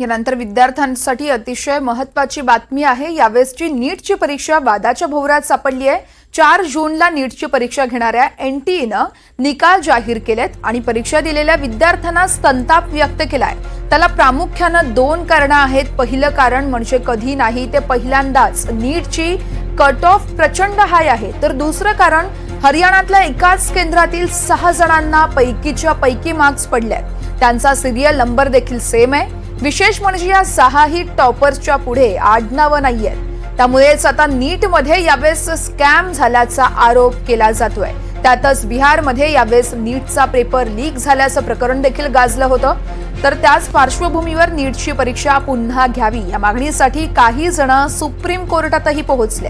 यानंतर विद्यार्थ्यांसाठी अतिशय महत्वाची बातमी आहे. यावेळेसची नीटची परीक्षा वादाच्या भोवऱ्यात सापडली आहे. चार जूनला नीटची परीक्षा घेणाऱ्या एन टी ईनं निकाल जाहीर केलेत आणि परीक्षा दिलेल्या विद्यार्थ्यांना संताप व्यक्त केलाय. त्याला प्रामुख्यानं दोन कारणं आहेत. पहिलं कारण म्हणजे कधी नाही ते पहिल्यांदाच नीटची कट ऑफ प्रचंड हाय आहे. तर दुसरं कारण हरियाणातल्या एकाच केंद्रातील सहा जणांना पैकीच्या पैकी मार्क्स पडल्यात त्यांचा सिरियल नंबर देखील सेम आहे. विशेष म्हणजे या सहाही टॉपर्सच्या पुढे आडनावं नाही आहेत त्यामुळेच आता नीटमध्ये यावेळेस स्कॅम झाल्याचा आरोप केला जातोय. त्यातच बिहारमध्ये यावेळेस नीटचा पेपर लीक झाल्याचं प्रकरण देखील गाजलं होतं. तर त्याच पार्श्वभूमीवर नीटची परीक्षा पुन्हा घ्यावी या मागणीसाठी काही जण सुप्रीम कोर्टातही पोहोचले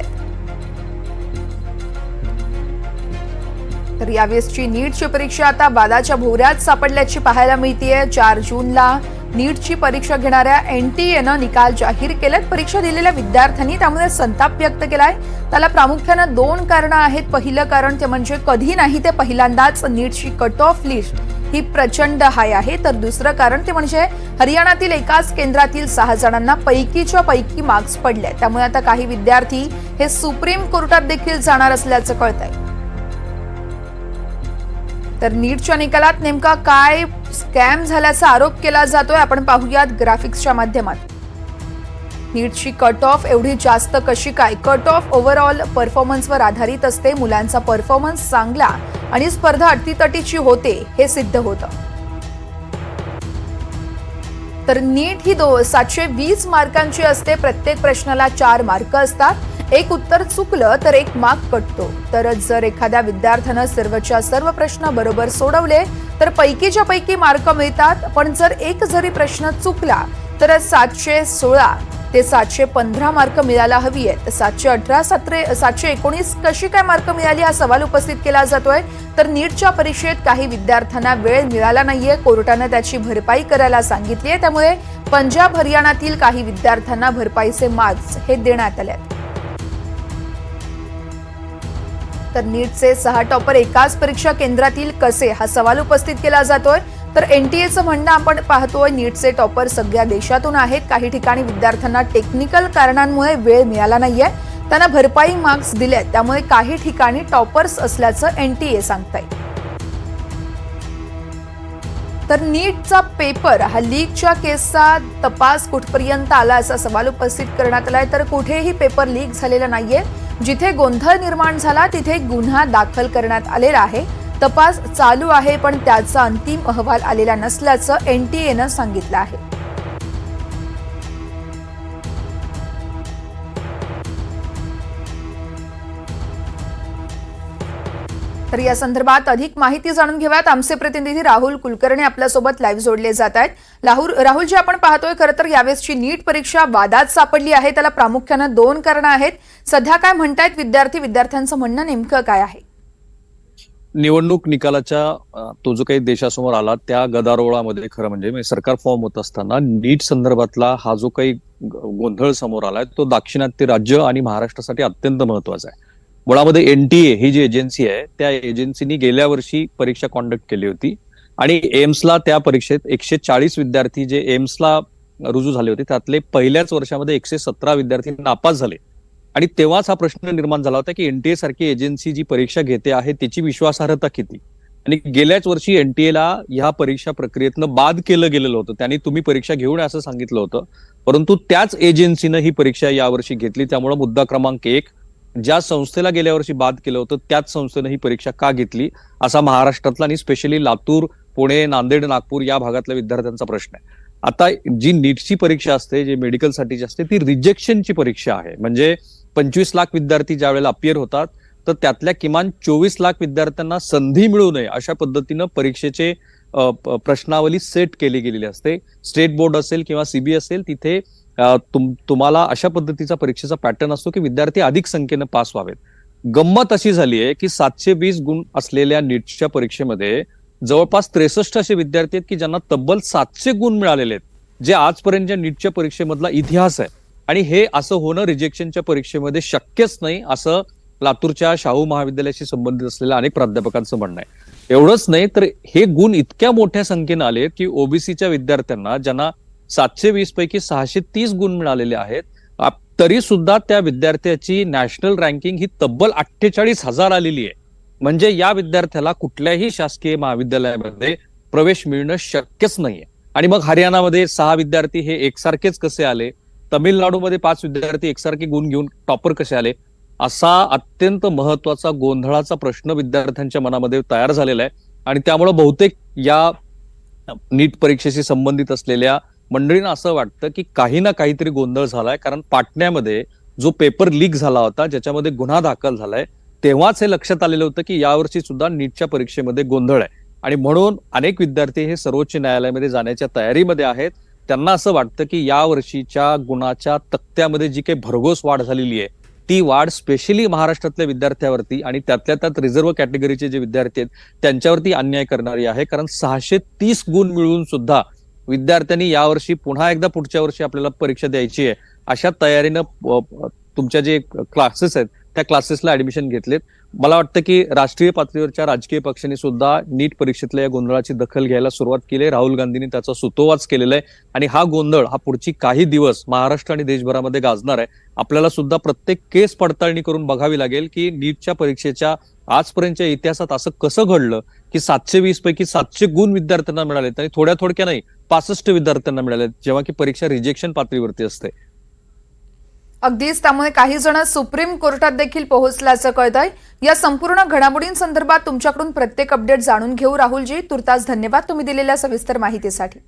तर यावेळेसची नीटची परीक्षा आता वादाच्या भोवऱ्यात सापडल्याची पाहायला मिळतीये. चार जूनला नीटची परीक्षा घेणाऱ्या एन टी एनं निकाल जाहीर केलेत. परीक्षा दिलेल्या विद्यार्थ्यांनी त्यामुळे संताप व्यक्त केलाय. त्याला प्रामुख्यानं दोन कारणं आहेत. पहिलं कारण ते म्हणजे कधी नाही ते पहिल्यांदाच नीटची कट ऑफ लिस्ट ही प्रचंड हाय आहे. तर दुसरं कारण ते म्हणजे हरियाणातील एकाच केंद्रातील सहा जणांना पैकीच्या पैकी मार्क्स पडले त्यामुळे आता काही विद्यार्थी हे सुप्रीम कोर्टात देखील जाणार असल्याचं कळत आहे तर नीटच्या निकालात नेमका काय स्कॅम झाल्याचा आरोप केला जातोय आपण पाहूयात ग्राफिक्सच्या माध्यमात. नीटची कट ऑफ एवढी जास्त कशी काय? कट ऑफ ओव्हरऑल परफॉर्मन्सवर आधारित असते मुलांचा परफॉर्मन्स चांगला आणि स्पर्धा अटीतटीची होते हे सिद्ध होतं. तर नीट ही दो सातशे वीस मार्कांची असते प्रत्येक प्रश्नाला चार मार्क असतात. एक उत्तर चुकलं तर एक मार्क कटतो तर जर एखाद्या विद्यार्थ्यानं सर्वच्या सर्व प्रश्न बरोबर सोडवले तर पैकीच्या पैकी मार्क मिळतात. पण जर एक जरी प्रश्न चुकला तर सातशे सोळा ते सातशे पंधरा मार्क मिळायला हवी आहेत. सातशे अठरा सतरे सातशे एकोणीस कशी काय मार्क मिळाली हा सवाल उपस्थित केला जातोय. तर नीटच्या परीक्षेत काही विद्यार्थ्यांना वेळ मिळाला नाहीये. कोर्टानं त्याची भरपाई करायला सांगितली आहे त्यामुळे पंजाब हरियाणातील काही विद्यार्थ्यांना भरपाईचे मार्क्स हे देण्यात आले आहेत तर नीटचे सहा टॉपर एकाच परीक्षा केंद्रातील कसे? हा सवाल उपस्थित केला जातोय. तर एनटीएचं म्हणणं आपण पाहतोय नीटचे टॉपर सगळ्या देशातून आहेत. काही ठिकाणी विद्यार्थ्यांना टेक्निकल कारणांमुळे वेळ मिळाला नाहीये. त्यांना भरपाई मार्क्स दिलेत. त्यामुळे काही ठिकाणी टॉपर्स असल्याचं एनटीए सांगताय. तर नीटचा पेपर हा लीकच्या केसचा तपास कुठपर्यंत आला असा सवाल उपस्थित करण्यात आलाय. तर कुठेही पेपर लीक झालेला नाहीये. जिथे गोंधळ निर्माण झाला तिथे गुन्हा दाखल करण्यात आलेला आहे. तपास चालू आहे पण त्याचा अंतिम अहवाल आलेला नसल्याचं एन टी एनं सांगितलं आहे. तर या संदर्भात अधिक माहिती जाणून घेऊयात. आमचे प्रतिनिधी राहुल कुलकर्णी आपल्यासोबत लाईव्ह जोडले जात आहेत. राहुल राहुल जे आपण पाहतोय खरं तर यावेळेसची नीट परीक्षा वादात सापडली आहे. त्याला प्रामुख्यानं दोन कारणं आहेत. सध्या काय म्हणतायत विद्यार्थी विद्यार्थ्यांचं म्हणणं नेमकं काय आहे? निवडणूक निकालाच्या तो जो काही देशासमोर आला त्या गदारोळामध्ये खरं म्हणजे सरकार फॉर्म होत असताना नीट संदर्भातला हा जो काही ग- गोंधळ समोर आलाय तो दाक्षिणात्य राज्य आणि महाराष्ट्रासाठी अत्यंत महत्त्वाचा आहे. मुळामध्ये एनटीए ही जी एजन्सी आहे त्या एजन्सीनी गेल्या वर्षी परीक्षा कॉन्डक्ट केली होती. आणि एम्सला त्या परीक्षेत एकशे चाळीस विद्यार्थी जे एम्सला रुजू झाले होते त्यातले पहिल्याच वर्षामध्ये एकशे सतरा विद्यार्थी नापास झाले. आणि तेव्हाच हा प्रश्न निर्माण झाला होता की एनटीए सारखी एजन्सी जी परीक्षा घेते आहे त्याची विश्वासार्हता किती? आणि गेल्याच वर्षी एनटीएला ह्या परीक्षा प्रक्रियेतनं बाद केलं गेलेलं होतं. त्यांनी तुम्ही परीक्षा घेऊ नये असं सांगितलं होतं. परंतु त्याच एजन्सीनं ही परीक्षा यावर्षी घेतली. त्यामुळे मुद्दा क्रमांक एक ज्या संस्थेला गेल्या वर्षी बाद केलं होतं त्याच संस्थेनं ही परीक्षा का घेतली? असा महाराष्ट्रातला आणि स्पेशली लातूर पुणे नांदेड नागपूर या भागातल्या विद्यार्थ्यांचा प्रश्न आहे. आता जी नीटची परीक्षा असते जे मेडिकलसाठीची असते ती रिजेक्शनची परीक्षा आहे. म्हणजे पंचवीस लाख विद्यार्थी ज्या वेळेला अपियर होतात तर त्यातल्या किमान चोवीस लाख विद्यार्थ्यांना संधी मिळू नये अशा पद्धतीनं परीक्षेचे प- प्रश्नावली सेट केली गेलेली असते. स्टेट बोर्ड असेल किंवा सीबी असेल तिथे तुम- तुम्हाला अशा पद्धतीचा परीक्षेचा पॅटर्न असतो की विद्यार्थी अधिक संख्येनं पास व्हावेत. गंमत अशी झाली आहे की सातशे वीस गुण असलेल्या नीटच्या परीक्षेमध्ये जवळपास त्रेसष्ट असे विद्यार्थी आहेत की ज्यांना तब्बल सातशे गुण मिळालेले आहेत जे आजपर्यंतच्या नीटच्या परीक्षेमधला इतिहास आहे. आणि हे असं होणं रिजेक्शनच्या परीक्षेमध्ये शक्यच नाही असं लातूरच्या शाहू महाविद्यालयाशी संबंधित असलेल्या अनेक प्राध्यापकांचं म्हणणं आहे. एवढंच नाही तर हे गुण इतक्या मोठ्या संख्येनं आले की ओबीसीच्या विद्यार्थ्यांना ज्यांना सातशे वीस पैकी सहाशे तीस गुण मिळालेले आहेत. तरी सुद्धा त्या विद्यार्थ्याची नॅशनल रँकिंग ही तब्बल अठ्ठेचाळीस हजार आलेली आहे. म्हणजे या विद्यार्थ्याला कुठल्याही शासकीय महाविद्यालयामध्ये प्रवेश मिळणं शक्यच नाहीये. आणि मग हरियाणामध्ये सहा विद्यार्थी हे एकसारखेच कसे आले? तमिळनाडूमध्ये पाच विद्यार्थी एकसारखे गुण घेऊन टॉपर कसे आले? असा अत्यंत महत्त्वाचा गोंधळाचा प्रश्न विद्यार्थ्यांच्या मनामध्ये तयार झालेला आहे. आणि त्यामुळे बहुतेक या नीट परीक्षेशी संबंधित असलेल्या मंडळींना असं वाटतं की काही ना काहीतरी गोंधळ झालाय कारण पाटण्यामध्ये जो पेपर लीक झाला होता ज्याच्यामध्ये गुन्हा दाखल झालाय तेव्हाच हे लक्षात आलेलं होतं की यावर्षी सुद्धा नीटच्या परीक्षेमध्ये गोंधळ आहे. आणि म्हणून अनेक विद्यार्थी हे सर्वोच्च न्यायालयामध्ये जाण्याच्या तयारीमध्ये आहेत. त्यांना असं वाटतं की या वर्षीच्या गुणाच्या तक्त्यामध्ये जी काही भरघोस वाढ झालेली आहे ती वाढ स्पेशली महाराष्ट्रातल्या विद्यार्थ्यावरती आणि त्यातल्या त्यात रिझर्व्ह कॅटेगरीचे जे विद्यार्थी आहेत त्यांच्यावरती अन्याय करणारी आहे. कारण सहाशे तीस गुण मिळवून सुद्धा विद्यार्थ्यांनी यावर्षी पुन्हा एकदा पुढच्या वर्षी आपल्याला परीक्षा द्यायची आहे. अशा तयारीनं तुमच्या जे क्लासेस आहेत त्या क्लासेसला ऍडमिशन घेतलेत. मला वाटतं की राष्ट्रीय पातळीवरच्या राजकीय पक्षांनी सुद्धा नीट परीक्षेतल्या या गोंधळाची दखल घ्यायला सुरुवात केली आहे. राहुल गांधींनी त्याचा सुतोवाच केलेला आहे. आणि हा गोंधळ हा पुढची काही दिवस महाराष्ट्र आणि देशभरामध्ये गाजणार आहे. आपल्याला सुद्धा प्रत्येक केस पडताळणी करून बघावी लागेल की नीटच्या परीक्षेच्या आजपर्यंतच्या इतिहासात असं कसं घडलं की सातशे वीस पैकी सातशे गुण विद्यार्थ्यांना मिळालेत आणि थोड्या थोडक्या नाही पासष्ट विद्यार्थ्यांना मिळालेत जेव्हा की परीक्षा रिजेक्शन पातळीवरती असते. अगदीच त्यामुळे काही जण सुप्रीम कोर्टात देखील पोहोचल्याचं कळतंय. या संपूर्ण घडामोडींसंदर्भात तुमच्याकडून प्रत्येक अपडेट जाणून घेऊ. राहुलजी तुर्तास धन्यवाद तुम्ही दिलेल्या सविस्तर माहितीसाठी.